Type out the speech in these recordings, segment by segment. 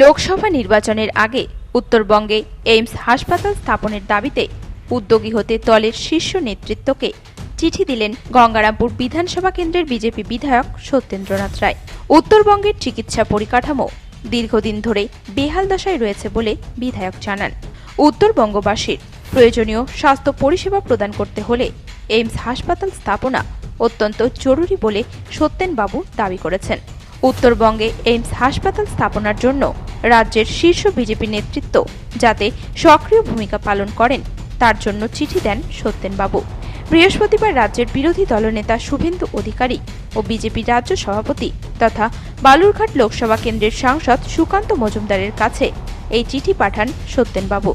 লোকসভা নির্বাচনের আগে উত্তরবঙ্গে এইমস হাসপাতাল স্থাপনের দাবিতে উদ্যোগী হতে দলের শীর্ষ নেতৃত্বকে চিঠি দিলেন গঙ্গারামপুর বিধানসভা কেন্দ্রের বিজেপি বিধায়ক সত্যেন্দ্রনাথ রায়। উত্তরবঙ্গের চিকিৎসা পরিকাঠামো দীর্ঘদিন ধরে বেহাল দশায় রয়েছে বলে বিধায়ক জানান। উত্তরবঙ্গবাসীর প্রয়োজনীয় স্বাস্থ্য পরিষেবা প্রদান করতে হলে এইমস হাসপাতাল স্থাপনা অত্যন্ত জরুরি বলে সত্যেনবাবু দাবি করেছেন। উত্তরবঙ্গে এইমস হাসপাতাল স্থাপনার জন্য রাজ্যের শীর্ষ বিজেপি নেতৃত্ব যাতে সক্রিয় ভূমিকা পালন করেন, তার জন্য চিঠি দেন সত্যেনবাবু। বৃহস্পতিবার রাজ্যের বিরোধী দলনেতা শুভেন্দু অধিকারী ও বিজেপি রাজ্য সভাপতি তথা বালুরঘাট লোকসভা কেন্দ্রের সাংসদ সুকান্ত মজুমদারের কাছে এই চিঠি পাঠান সত্যেনবাবু।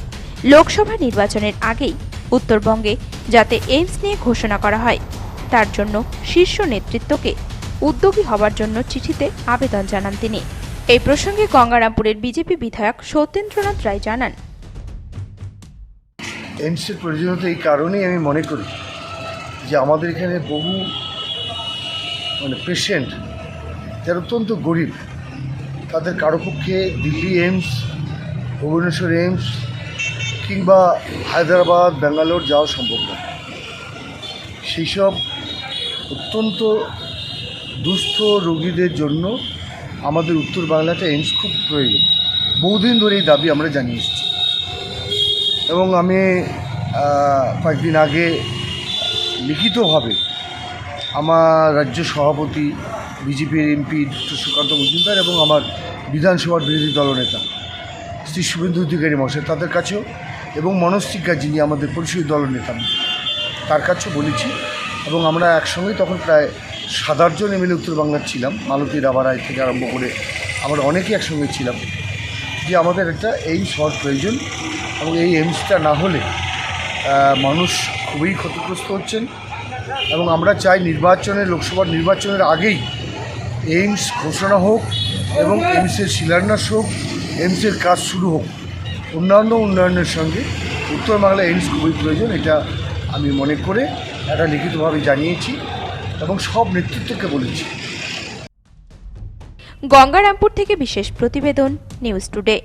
লোকসভা নির্বাচনের আগেই উত্তরবঙ্গে যাতে এইমস নিয়ে ঘোষণা করা হয়, তার জন্য শীর্ষ নেতৃত্বকে উদ্যোগী হবার জন্য চিঠিতে আবেদন জানান তিনি। এই প্রসঙ্গে গঙ্গারামপুরের বিজেপি বিধায়ক সত্যেন্দ্রনাথ রায় জানান। এইমসের প্রয়োজনীয়তা এই কারণেই আমি মনে করি যে আমাদের এখানে বহু মানে পেশেন্ট যারা অত্যন্ত গরিব, তাদের কারও পক্ষে দিল্লি এইমস ভুবনেশ্বর এইমস কিংবা হায়দ্রাবাদ, ব্যাঙ্গালোর যাওয়া সম্ভব না সেই সব অত্যন্ত দুস্থ রোগীদের জন্য আমাদের উত্তর বাংলাতে এইমস খুব প্রয়োজন। বহুদিন ধরে এই দাবি আমরা জানিয়ে এসেছি। এবং আমি কয়েকদিন আগে লিখিতভাবে আমার রাজ্য সভাপতি, বিজেপির এমপি ডক্টর সুকান্ত মজুমদার এবং আমার বিধানসভার বিরোধী দলনেতা শ্রী শুভেন্দু অধিকারী মশাই তাদের কাছেও এবং মনস্তিকা যিনি আমাদের পরিষদ দলনেতা, তার কাছেও বলেছি। এবং আমরা একসঙ্গেই তখন প্রায় সাত আটজন এমএলএ উত্তর বাংলার ছিলাম। মালতী রাবারায় থেকে আরম্ভ করে আমরা অনেকেই একসঙ্গে ছিলাম। যে আমাদের একটা এইমস হওয়ার প্রয়োজন এবং এই এইমসটা না হলে মানুষ খুবই ক্ষতিগ্রস্ত হচ্ছেন এবং আমরা চাই নির্বাচনে, লোকসভার নির্বাচনের আগেই এইমস ঘোষণা হোক এবং এইমসের শিলান্যাস হোক, এইমসের কাজ শুরু হোক। অন্যান্য উন্নয়নের সঙ্গে উত্তর বাংলা এইমস খুবই প্রয়োজন, এটা আমি মনে করে একটা লিখিতভাবে জানিয়েছি। এবং সব নেতৃত্বকে বলেছি। গঙ্গারামপুর থেকে বিশেষ প্রতিবেদন নিউজ টুডে।